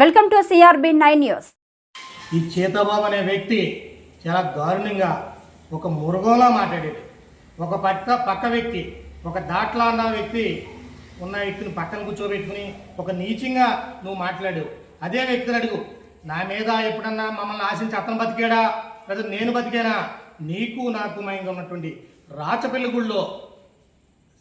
Welcome to CRB nine news. ఈ చేతబాబు అనే వ్యక్తి చాలా దారుణంగా ఒక మురుగోలా మాట్లాడేది ఒక పక్క పక్క వ్యక్తి ఒక దాట్లా అన్న వ్యక్తి ఉన్న వ్యక్తిని పక్కన కూర్చోబెట్టుకుని ఒక నీచంగా నువ్వు మాట్లాడు. అదే వ్యక్తిని అడుగు. నా మీద ఎప్పుడన్నా మమ్మల్ని ఆశించి అతను బతికాడా? లేదా నేను బతికానా? నీకు నాకు మయంగా ఉన్నటువంటి రాచపల్లి గుళ్ళో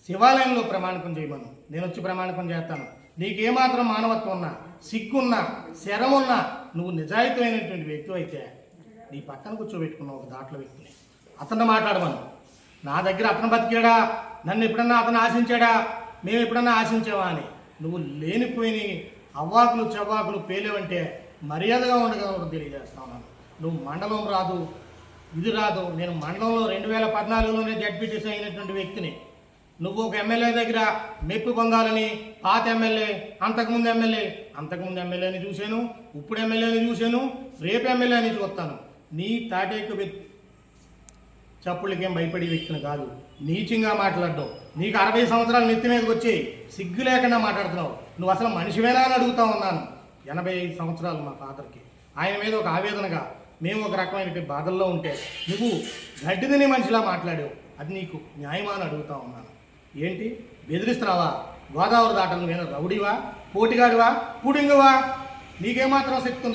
శివాలయంలో ప్రమాణికం చేయమను. నేను వచ్చి ప్రమాణకం చేస్తాను. నీకేమాత్రం మానవత్వం ఉన్నా సిగ్గున్నా శరమున్నా నువ్వు నిజాయితమైనటువంటి వ్యక్తి అయితే నీ పక్కన కూర్చోబెట్టుకున్న ఒక దాంట్లో వ్యక్తిని అతను మాట్లాడమను. నా దగ్గర అతను బతికాడా? నన్ను ఎప్పుడన్నా అతను ఆశించాడా? మేము ఎప్పుడన్నా ఆశించావా అని. నువ్వు లేనిపోయిన అవ్వాకులు చెవ్వాకులు పేలేవంటే మర్యాదగా ఉండగలను తెలియజేస్తా ఉన్నాను నువ్వు మండలం రాదు ఇది రాదు. నేను మండలంలో రెండు వేల పద్నాలుగులోనే జడ్పీటీసీ అయినటువంటి వ్యక్తిని. నువ్వు ఒక ఎమ్మెల్యే దగ్గర మెప్పు పొందాలని పాత ఎమ్మెల్యే అంతకుముందు ఎమ్మెల్యే అంతకుముందు ఎమ్మెల్యేని చూశాను ఇప్పుడు ఎమ్మెల్యేని చూశాను రేపు ఎమ్మెల్యేని చూస్తాను. నీ తాటేకు చప్పుళ్ళకేం భయపడే వ్యక్తిని కాదు. నీచంగా మాట్లాడడం. నీకు అరవై సంవత్సరాలు నెత్తి మీదకి వచ్చి సిగ్గు లేకుండా మాట్లాడుతున్నావు. నువ్వు అసలు మనిషివేనా అని అడుగుతా ఉన్నాను. ఎనభై ఐదు సంవత్సరాలు మా ఫాదర్కి. ఆయన మీద ఒక ఆవేదనగా మేము ఒక రకమైన బాధల్లో ఉంటే నువ్వు గడ్డి తినే మనిషిలా మాట్లాడావు. అది నీకు న్యాయమా అని అడుగుతా ఉన్నాను. ఏంటి? బెదిరిస్తున్నావా? గోదావరి దాటలు నేను రౌడీవా? పోటీగాడివా? పుడింగువా? నీకేమాత్రం శక్తి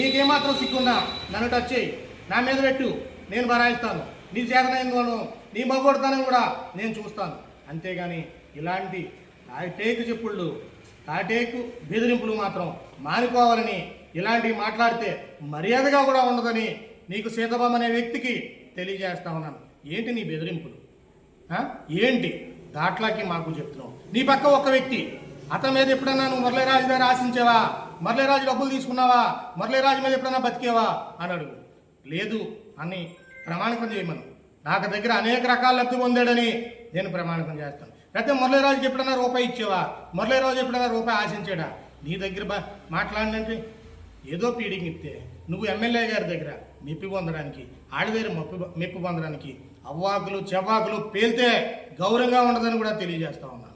నీకేమాత్రం సిక్కుందా నన్ను టచ్ చేయి. నా మీద పెట్టు. నేను బరాయిస్తాను. నీ చేతనైందోను నీ మగొడతానని కూడా నేను చూస్తాను. అంతేగాని ఇలాంటి తాటేకు చెప్పుళ్ళు తాటేకు బెదిరింపులు మాత్రం మానుకోవాలని ఇలాంటివి మాట్లాడితే మర్యాదగా కూడా ఉండదని నీకు సీతబాబు అనే వ్యక్తికి తెలియజేస్తా ఉన్నాను. ఏంటి నీ బెదిరింపులు? ఏంటి? దాట్లాకి మాకు చెప్తున్నావు. నీ పక్క ఒక వ్యక్తి అతని మీద ఎప్పుడన్నా నువ్వు మురళీరాజు మీద ఆశించావా? మురళీరాజు డబ్బులు తీసుకున్నావా? మురళీరాజు మీద ఎప్పుడన్నా బతికేవా? అని అడుగు. లేదు అని ప్రమాణికం చేయమను. నాకు దగ్గర అనేక రకాల లబ్ధి పొందాడని నేను ప్రమాణికం చేస్తాను. లేకపోతే మురళీరాజుకి ఎప్పుడన్నా రూపాయి ఇచ్చేవా? మురళీరాజు ఎప్పుడన్నా రూపాయి ఆశించాడా? నీ దగ్గర బా మాట్లాడినంటే ఏదో పీడింగ్ ఇస్తే నువ్వు ఎమ్మెల్యే గారి దగ్గర మెప్పి పొందడానికి ఆడి దగ్గర మెప్పి మెప్పి పొందడానికి అవ్వాకులు చెవాకులు పేలితే గౌరవంగా ఉండదని కూడా తెలియజేస్తా ఉన్నా.